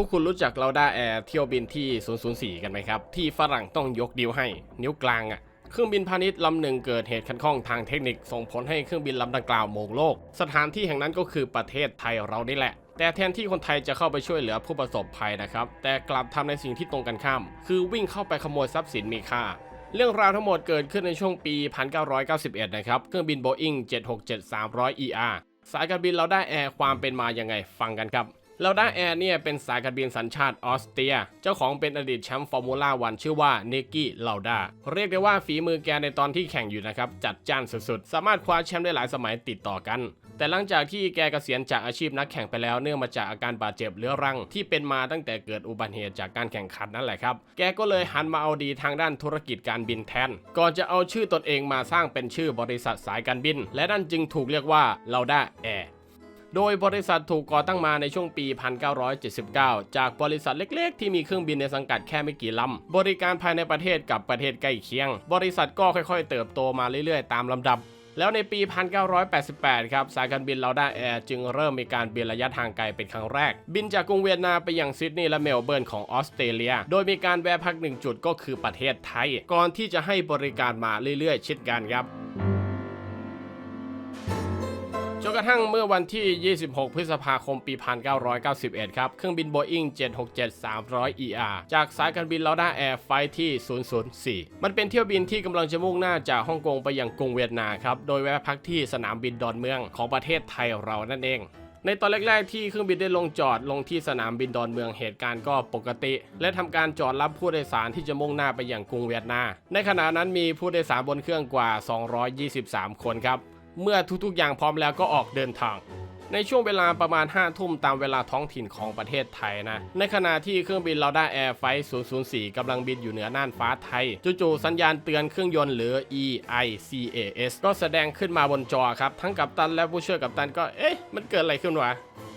วกคุณรู้จักเราด้าแอร์เที่ยวบินที่ 004 กันไหมครับ ที่ฝรั่งต้องยกนิ้วให้ นิ้วกลางอะ่ะเครื่องบินพาณิชย์ลำหนึ่งเกิดเหตุขัดข้องทางเทคนิคส่งผลให้เครื่องบินลำดังกล่าวโหมงโลก สถานที่แห่งนั้นก็คือประเทศไทยเรานี่แหละ แต่แทนที่คนไทยจะเข้าไปช่วยเหลือผู้ประสบภัยนะครับ แต่กลับทำในสิ่งที่ตรงกันข้าม คือวิ่งเข้าไปขโมยทรัพย์สินมีค่าเรื่องราวทั้งหมดเกิดขึ้นในช่วงปี 1991 นะครับ เครื่องบิน Boeing 767-300 ER สายการบินเราได้แอร์ความเป็นมายังไงฟังกันครับ เราได้าแอร์เนี่ยเป็นสายการบินสัญชาติออสเตรีย เจ้าของเป็นอดีตแชมป์ฟอร์มูล่าวันชื่อว่าเนกี้ลาด้าเรียกได้ว่าฝีมือแกในตอนที่แข่งอยู่นะครับ จัดจ้านสุดๆ สามารถคว้าแชมป์ได้หลายสมัยติดต่อกัน แต่หลังจากที่แกเกษียณจากอาชีพนักแข่งไปแล้วเนื่องมาจากอาการบาดเจ็บเรื้อรัง ที่เป็นมาตั้งแต่เกิดอุบัติเหตุจากการแข่งขันนั่นแหละครับ แกก็เลยหันมาเอาดีทางด้านธุรกิจการบินแทน ก่อนจะเอาชื่อตนเองมาสร้างเป็นชื่อบริษัทสายการบิน และนั่นจึงถูกเรียกว่าเราได้าแอร์ โดยบริษัทถูกก่อตั้งมาในช่วงปี 1979 จากบริษัทเล็กๆ ที่มีเครื่องบินในสังกัดแค่ไม่กี่ลำ บริการภายในประเทศกับประเทศใกล้เคียง บริษัทก็ค่อยๆ เติบโตมาเรื่อยๆ ตามลำดับ แล้วในปี 1988 ครับ สายการบินเราด้าแอร์จึงเริ่มมีการบินระยะทางไกลเป็นครั้งแรก บินจากกรุงเวียนนาไปยังซิดนีย์และเมลเบิร์นของออสเตรเลีย โดยมีการแวะพักหนึ่งจุดก็คือประเทศไทย ก่อนที่จะให้บริการมาเรื่อยๆ เช่นกันครับ กระทั่งเมื่อวันที่ 26 พฤษภาคม ปี 1991 ครับ เครื่องบิน Boeing 767-300 ER จากสายการบินลาด้าแอร์ไฟที่ 004 มันเป็นเที่ยวบินที่กำลังจะมุ่งหน้าจากฮ่องกงไปยังกรุงเวียดนาครับ โดยแวะพักที่สนามบินดอนเมืองของประเทศไทยเรานั่นเองในตอนแรก ๆ ที่เครื่องบินได้ลงจอดลงที่สนามบินดอนเมืองเหตุการณ์ก็ปกติ และทำการจอดรับผู้โดยสารที่จะมุ่งหน้าไปยังกรุงเวียดนาในขณะนั้นมีผู้โดยสารบนเครื่องกว่า 223 คนครับ เมื่อทุกๆ อย่างพร้อมแล้วก็ออกเดินทาง ในช่วงเวลาประมาณ 5 ทุ่มตามเวลาท้องถิ่นของประเทศไทยนะ ในขณะที่เครื่องบินเราได้แอร์ไฟ004กำลังบินอยู่เหนือน่านฟ้าไทย จู่ๆสัญญาณเตือนเครื่องยนต์หรือ EICAS ก็แสดงขึ้นมาบนจอครับ ทั้งกัปตันและผู้ช่วยกัปตันก็เอ๊ะมันเกิดอะไรขึ้นวะ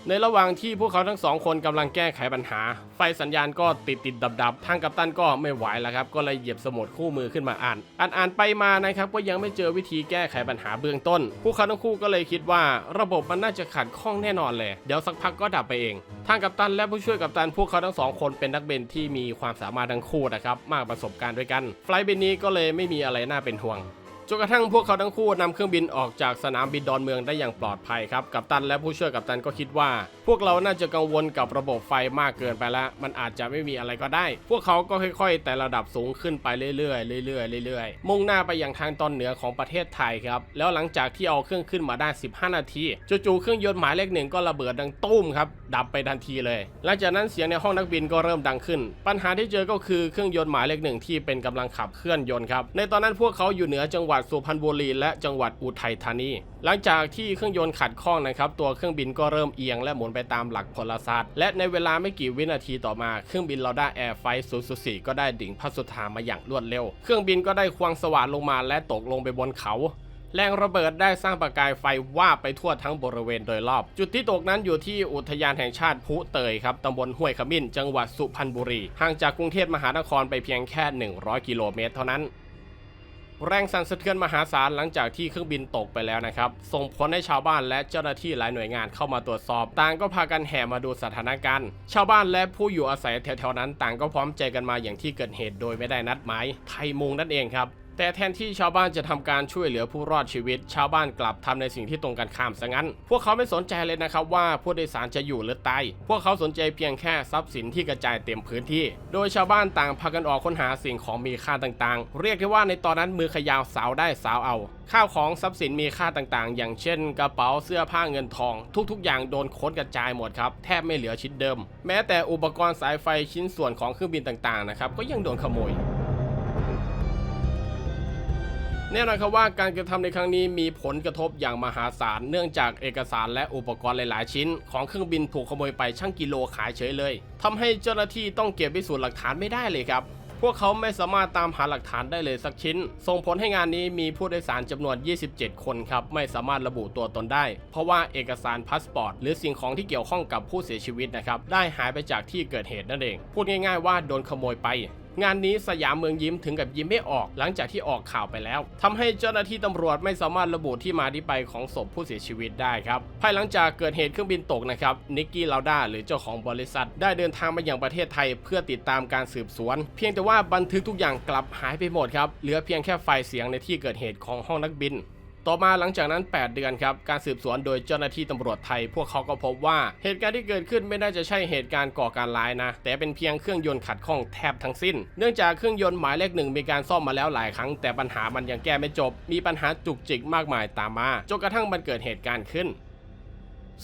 ในระหว่างที่พวกเขาทั้งสองคนกำลังแก้ไขปัญหา ไฟสัญญาณก็ติดติดดับดับทางกัปตันก็ไม่ไหวแล้วครับ ก็เลยเหยียบสมุดคู่มือขึ้นมาอ่าน อ่านอ่านไปมานะครับก็ยังไม่เจอวิธีแก้ไขปัญหาเบื้องต้น พวกเขาทั้งคู่ก็เลยคิดว่า ระบบมันน่าจะขัดข้องแน่นอนเลย เดี๋ยวสักพักก็ดับไปเอง ทางกัปตันและผู้ช่วยกัปตันพวกเขาทั้งสองคนเป็นนักบินที่มีความสามารถทั้งคู่นะครับมากประสบการณ์ด้วยกัน ไฟลท์บินนี้ก็เลยไม่มีอะไรน่าเป็นห่วง นกระทั่งพวกเขาทั้งคู่นำเครื่องบินออกจากสนามบินดอนเมืองได้อย่างปลอดภัยครับกัปตันและผู้ช่วยกัปตันก็คิดว่าพวกเราน่าจะกังวลกับระบบไฟมากเกินไปแล้วมันอาจจะไม่มีอะไรก็ได้ พวกเขาก็ค่อยๆ แต่ระดับสูงขึ้นไปเรื่อยๆเรื่อยๆเรื่อยๆ มุ่งหน้าไปยังทางตอนเหนือของประเทศไทยครับ แล้วหลังจากที่เอาเครื่องขึ้นมาได้ 15 นาทีจู่ๆเครื่องยนต์หมายเลขหนึ่งก็ระเบิดดังตุ้มครับ ดับไปทันทีเลย หลังจากนั้นเสียงในห้องนักบินก็เริ่มดังขึ้น ปัญหาที่เจอก็คือเครื่องยนต์หมายเลขหนึ่งที่เป็นกำลังขับเคลื่อนยนต์ครับ ในตอนนั้นพวกเขาอยู่เหนือจังหวัดสุพรรณบุรีและจังหวัดอุทัยธานี หลังจากที่เครื่องยนต์ขัดข้องนะครับ ตัวเครื่องบินก็เริ่มเอียงและหมุนไปตามหลักพลศาสตร์ และในเวลาไม่กี่วินาทีต่อมาเครื่องบินเราด้าแอร์ไฟ004ก็ได้ดิ่งพัดสุธามาอย่างรวดเร็ว เครื่องบินก็ได้ควงสว่านลงมาและตกลงไปบนเขาแรงระเบิดได้สร้างประกายไฟว่าไปทั่วทั้งบริเวณโดยรอบ จุดที่ตกนั้นอยู่ที่อุทยานแห่งชาติพุเตยครับตำบลห้วยขมิ้น จังหวัดสุพรรณบุรี ห่างจากกรุงเทพมหานครไปเพียงแค่ 100 กิโลเมตรเท่านั้น แรงสั่นสะเทือนมหาศาลหลังจากที่เครื่องบินตกไปแล้วนะครับ ส่งผลให้ชาวบ้านและเจ้าหน้าที่หลายหน่วยงานเข้ามาตรวจสอบ ต่างก็พากันแห่มาดูสถานการณ์ ชาวบ้านและผู้อยู่อาศัยแถวๆนั้น ต่างก็พร้อมใจกันมาอย่างที่เกิดเหตุโดยไม่ได้นัดหมายไทยมุงนั่นเองครับ แต่แทนที่ชาวบ้านจะทำการช่วยเหลือผู้รอดชีวิต ชาวบ้านกลับทำในสิ่งที่ตรงกันข้ามซะงั้น พวกเขาไม่สนใจเลยนะครับว่าผู้โดยสารจะอยู่หรือตาย พวกเขาสนใจเพียงแค่ทรัพย์สินที่กระจายเต็มพื้นที่ โดยชาวบ้านต่างพากันออกค้นหาสิ่งของมีค่าต่างๆ เรียกได้ว่าในตอนนั้นมือขยาวสาวได้สาวเอาข้าวของทรัพย์สินมีค่าต่างๆ อย่างเช่น กระเป๋าเสื้อผ้าเงินทอง ทุกๆ อย่างโดนค้นกระจายหมดครับ แทบไม่เหลือชิ้นเดิม แม้แต่อุปกรณ์สายไฟชิ้นส่วนของเครื่องบินต่างๆนะครับก็ยังโดนขโมย แน่นอนครับว่าการกระทำในครั้งนี้มีผลกระทบอย่างมหาศาลเนื่องจากเอกสารและอุปกรณ์หลายๆ ชิ้น ของเครื่องบินถูกขโมยไปช่างกิโลขายเฉยเลยทำให้เจ้าหน้าที่ต้องเก็บพิสูจน์หลักฐานไม่ได้เลยครับพวกเขาไม่สามารถตามหาหลักฐานได้เลยสักชิ้น ส่งผลให้งานนี้มีผู้โดยสารจำนวน 27 คนครับ ไม่สามารถระบุตัวตนได้ เพราะว่าเอกสารพาสปอร์ตหรือสิ่งของที่เกี่ยวข้องกับผู้เสียชีวิตนะครับ ได้หายไปจากที่เกิดเหตุนั่นเอง พูดง่ายๆว่าโดนขโมยไป งานนี้สยามเมืองยิ้มถึงกับยิ้มไม่ออกหลังจากที่ออกข่าวไปแล้วทำให้เจ้าหน้าที่ตำรวจไม่สามารถระบุที่มาที่ไปของศพผู้เสียชีวิตได้ครับ ภายหลังจากเกิดเหตุเครื่องบินตกนะครับนิกกี้ลาวด้าหรือเจ้าของบริษัท ได้เดินทางมาอย่างประเทศไทย เพื่อติดตามการสืบสวน เพียงแต่ว่าบันทึกทุกอย่างกลับหายไปหมดครับเหลือเพียงแค่ไฟล์เสียงในที่เกิดเหตุของห้องนักบิน ต่อมาหลังจากนั้น 8 เดือนครับ การสืบสวนโดยเจ้าหน้าที่ตำรวจไทย พวกเขาก็พบว่าเหตุการณ์ที่เกิดขึ้นไม่น่าจะใช่เหตุการณ์ก่อการร้ายนะ แต่เป็นเพียงเครื่องยนต์ขัดข้องแทบทั้งสิ้น เนื่องจากเครื่องยนต์หมายเลขหนึ่งมีการซ่อมมาแล้วหลายครั้ง แต่ปัญหามันยังแก้ไม่จบ มีปัญหาจุกจิกมากมายตามมาจนกระทั่งมันเกิดเหตุการณ์ขึ้น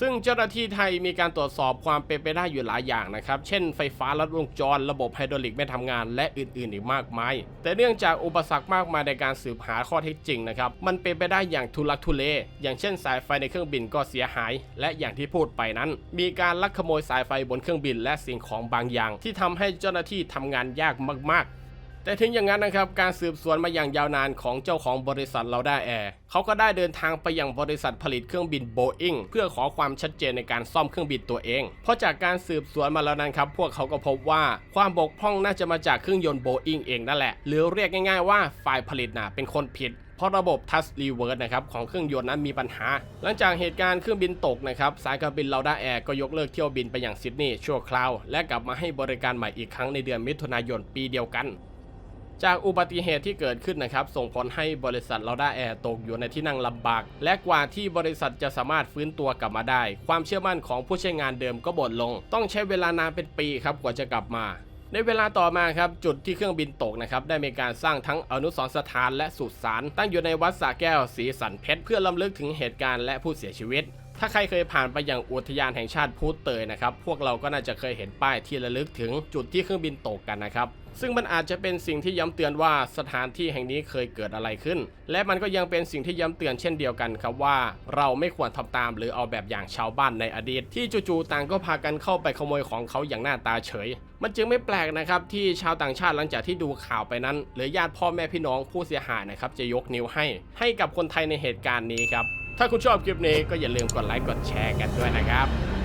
ซึ่งเจ้าหน้าที่ไทยมีการตรวจสอบความเป็นไปได้อยู่หลายอย่างนะครับ เช่นไฟฟ้าลัดวงจร ระบบไฮดรอลิกไม่ทำงาน และอื่นๆอีกมากมาย แต่เนื่องจากอุปสรรคมากมายในการสืบหาข้อเท็จจริงนะครับ มันเป็นไปได้อย่างทุลักทุเล อย่างเช่นสายไฟในเครื่องบินก็เสียหาย และอย่างที่พูดไปนั้น มีการลักขโมยสายไฟบนเครื่องบินและสิ่งของบางอย่าง ที่ทำให้เจ้าหน้าที่ทำงานยากมากๆ แต่ถึงอย่างนั้นนะครับการสืบสวนมาอย่างยาวนานของเจ้าของบริษัทเราได้แอร์เขาก็ได้เดินทางไปยังบริษัทผลิตเครื่องบินโบอิงเพื่อขอความชัดเจนในการซ่อมเครื่องบินตัวเอง เพราะจากการสืบสวนมาแล้วนั้นครับพวกเขาก็พบว่าความบกพร่องน่าจะมาจากเครื่องยนต์โบอิงเองนั่นแหละ หรือเรียกง่ายๆว่าฝ่ายผลิตน่ะเป็นคนผิดเพราะระบบทัสรีเวิร์สนะครับของเครื่องยนต์นั้นมีปัญหา หลังจากเหตุการณ์เครื่องบินตกนะครับสายการบินเราด้าแอร์ก็ยกเลิกเที่ยวบินไปอยังซิดนีย์ชั่วคราว และกลับมาให้บริการใหม่อีกครั้งในเดือนมิถุนายนปีเดียวกัน จากอุบัติเหตุที่เกิดขึ้นนะครับ ส่งผลให้บริษัทเราด้าแอร์ตกอยู่ในที่นั่งลำบาก และกว่าที่บริษัทจะสามารถฟื้นตัวกลับมาได้ ความเชื่อมั่นของผู้ใช้งานเดิมก็บดลง ต้องใช้เวลานานเป็นปีครับกว่าจะกลับมาในเวลาต่อมาครับจุดที่เครื่องบินตกนะครับได้มีการสร้างทั้งอนุสรณ์สถานและสุสานตั้งอยู่ในวัดสระแก้วสีสันเพชรเพื่อลำลึกถึงเหตุการณ์และผู้เสียชีวิต ถ้าใครเคยผ่านไปยังอุทยานแห่งชาติพูดเตยนะครับพวกเราก็น่าจะเคยเห็นป้ายที่ระลึกถึงจุดที่เครื่องบินตกกันนะครับ ซึ่งมันอาจจะเป็นสิ่งที่ย้ำเตือนว่าสถานที่แห่งนี้เคยเกิดอะไรขึ้น และมันก็ยังเป็นสิ่งที่ย้ำเตือนเช่นเดียวกันครับว่า เราไม่ควรทำตามหรือเอาแบบอย่างชาวบ้านในอดีต ที่จู่ๆต่างก็พากันเข้าไปขโมยของเขาอย่างหน้าตาเฉย มันจึงไม่แปลกนะครับที่ชาวต่างชาติหลังจากที่ดูข่าวไปนั้นหรือญาติพ่อแม่พี่น้องผู้เสียหายนะครับจะยกนิ้วให้ ให้กับคนไทยในเหตุการณ์นี้ครับถ้าคุณชอบคลิปนี้ก็อย่าลืมกดไลค์กดแชร์กันด้วยนะครับ